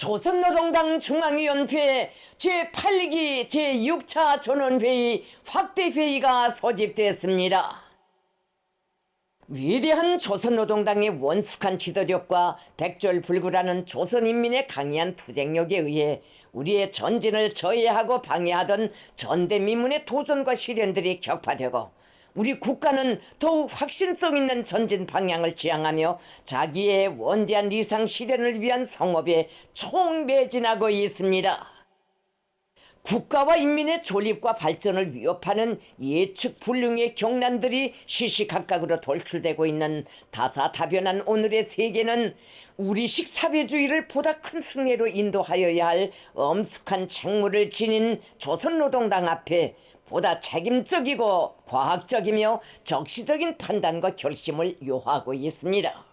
조선노동당 중앙위원회 제8기 제6차 전원회의 확대회의가 소집됐습니다. 위대한 조선노동당의 원숙한 지도력과 백졸불구라는 조선인민의 강인한 투쟁력에 의해 우리의 전진을 저해하고 방해하던 전대미문의 도전과 시련들이 격파되고 우리 국가는 더욱 확신성 있는 전진 방향을 지향하며 자기의 원대한 리상 실현을 위한 성업에 총매진하고 있습니다. 국가와 인민의 존립과 발전을 위협하는 예측 불능의 경난들이 시시각각으로 돌출되고 있는 다사다변한 오늘의 세계는 우리식 사회주의를 보다 큰 승리로 인도하여야 할 엄숙한 책무를 지닌 조선노동당 앞에 보다 책임적이고 과학적이며 적시적인 판단과 결심을 요하고 있습니다.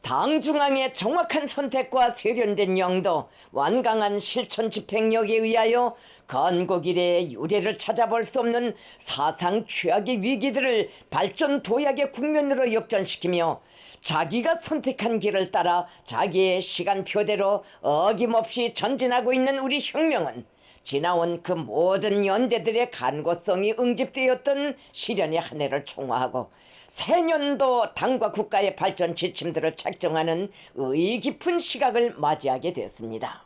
당 중앙의 정확한 선택과 세련된 영도, 완강한 실천 집행력에 의하여 건국 이래 유례를 찾아볼 수 없는 사상 최악의 위기들을 발전 도약의 국면으로 역전시키며 자기가 선택한 길을 따라 자기의 시간표대로 어김없이 전진하고 있는 우리 혁명은 지나온 그 모든 연대들의 간고성이 응집되었던 시련의 한 해를 총화하고 새년도 당과 국가의 발전 지침들을 책정하는 의의 깊은 시각을 맞이하게 됐습니다.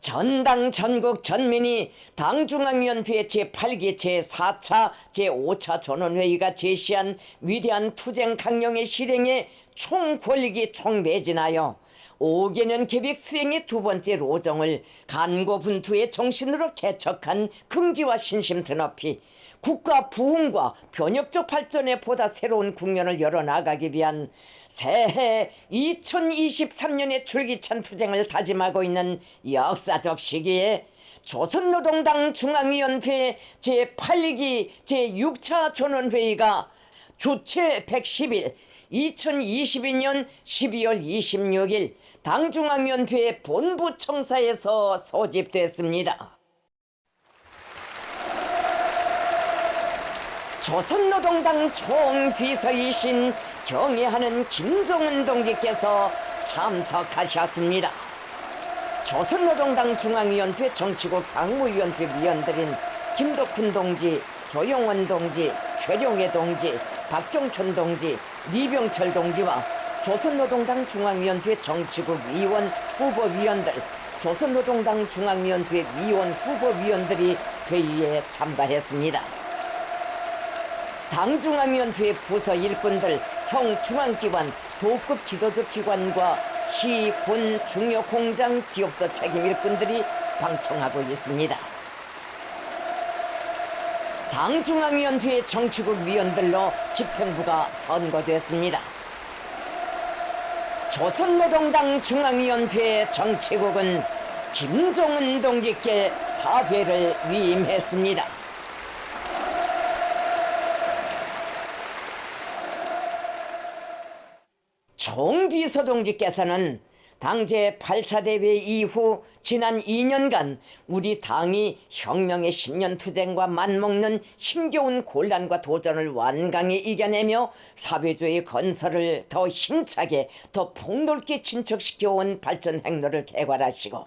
전당 전국 전민이 당중앙위원회 제8기 제4차 제5차 전원회의가 제시한 위대한 투쟁 강령의 실행에 총권력이 총매진하여 5개년 계획 수행의 두 번째 로정을 간고분투의 정신으로 개척한 긍지와 신심 드높이 국가 부흥과 변혁적 발전에 보다 새로운 국면을 열어나가기 위한 새해 2023년의 줄기찬 투쟁을 다짐하고 있는 역사적 시기에 조선노동당 중앙위원회 제8기 제6차 전원회의가 주최 110일 2022년 12월 26일 당중앙위원회 본부 청사에서 소집됐습니다. 조선노동당 총비서이신 경애하는 김종은 동지께서 참석하셨습니다. 조선노동당 중앙위원회 정치국 상무위원회 위원들인 김덕훈 동지, 조용원 동지, 최룡해 동지, 박정촌 동지, 리병철 동지와 조선노동당 중앙위원회 정치국 위원 후보위원들, 조선노동당 중앙위원회 위원 후보위원들이 회의에 참가했습니다. 당중앙위원회 부서 일꾼들, 성중앙기관, 도급 지도적 기관과 시, 군, 중요 공장, 기업소 책임 일꾼들이 방청하고 있습니다. 당중앙위원회 정치국 위원들로 집행부가 선거됐습니다. 조선노동당 중앙위원회 정치국은 김종은 동지께 사회를 위임했습니다. 총비서 동지께서는 당제 8차 대회 이후 지난 2년간 우리 당이 혁명의 10년 투쟁과 맞먹는 힘겨운 곤란과 도전을 완강히 이겨내며 사회주의 건설을 더 힘차게 더 폭넓게 진척시켜온 발전 행로를 개괄하시고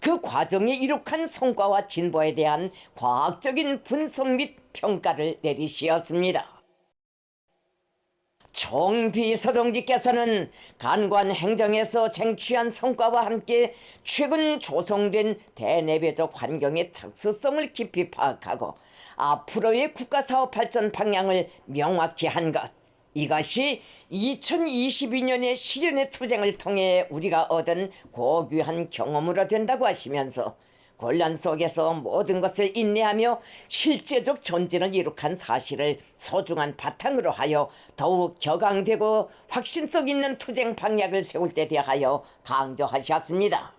그 과정에 이룩한 성과와 진보에 대한 과학적인 분석 및 평가를 내리시었습니다. 총비서동지께서는 간관 행정에서 쟁취한 성과와 함께 최근 조성된 대내외적 환경의 특수성을 깊이 파악하고 앞으로의 국가사업 발전 방향을 명확히 한 것. 이것이 2022년의 실현의 투쟁을 통해 우리가 얻은 고귀한 경험으로 된다고 하시면서 곤란 속에서 모든 것을 인내하며 실제적 전진을 이룩한 사실을 소중한 바탕으로 하여 더욱 격앙되고 확신성 있는 투쟁 방향을 세울 때 대하여 강조하셨습니다.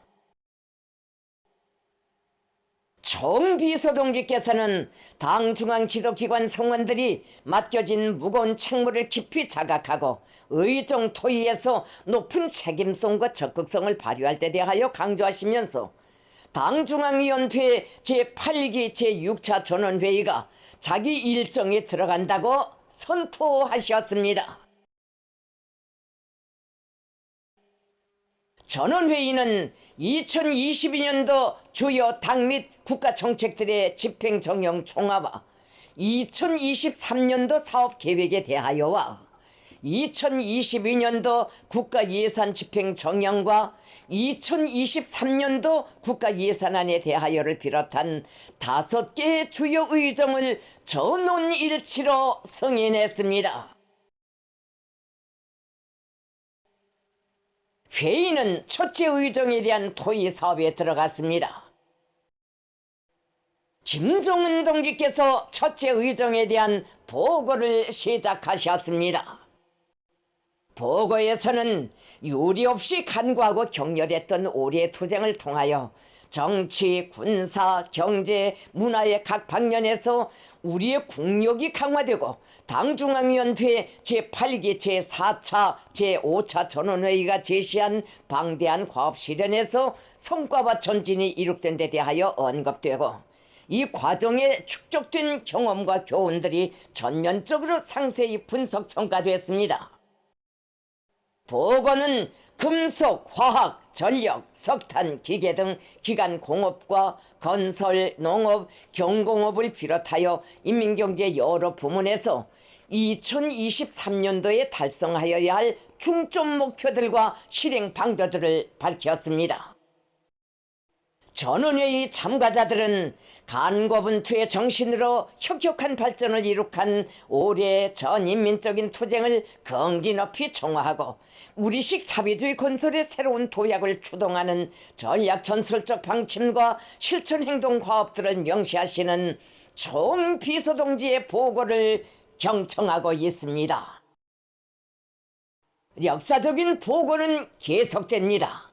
총비서동지께서는 당 중앙 지도기관 성원들이 맡겨진 무거운 책무를 깊이 자각하고 의정 토의에서 높은 책임성과 적극성을 발휘할 때 대하여 강조하시면서 당중앙위원회 제8기 제6차 전원회의가 자기 일정에 들어간다고 선포하셨습니다. 전원회의는 2022년도 주요 당 및 국가정책들의 집행정형 총합과 2023년도 사업계획에 대하여와 2022년도 국가 예산 집행 정령과 2023년도 국가 예산안에 대하여를 비롯한 다섯 개의 주요 의정을 전원일치로 승인했습니다. 회의는 첫째 의정에 대한 토의 사업에 들어갔습니다. 김종은 동지께서 첫째 의정에 대한 보고를 시작하셨습니다. 보고에서는 유리 없이 간과하고 격렬했던 올해의 투쟁을 통하여 정치, 군사, 경제, 문화의 각 방면에서 우리의 국력이 강화되고 당중앙위원회 제8기 제4차 제5차 전원회의가 제시한 방대한 과업 실현에서 성과와 전진이 이룩된 데 대하여 언급되고 이 과정에 축적된 경험과 교훈들이 전면적으로 상세히 분석 평가됐습니다. 보고는 금속, 화학, 전력, 석탄, 기계 등 기간 공업과 건설, 농업, 경공업을 비롯하여 인민경제 여러 부문에서 2023년도에 달성하여야 할 중점 목표들과 실행 방도들을 밝혔습니다. 전원회의 참가자들은 간거분투의 정신으로 혁혁한 발전을 이룩한 올해 전인민적인 투쟁을 긍지 높이 총화하고 우리식 사회주의 건설의 새로운 도약을 추동하는 전략 전술적 방침과 실천 행동 과업들을 명시하시는 총 비서동지의 보고를 경청하고 있습니다. 역사적인 보고는 계속됩니다.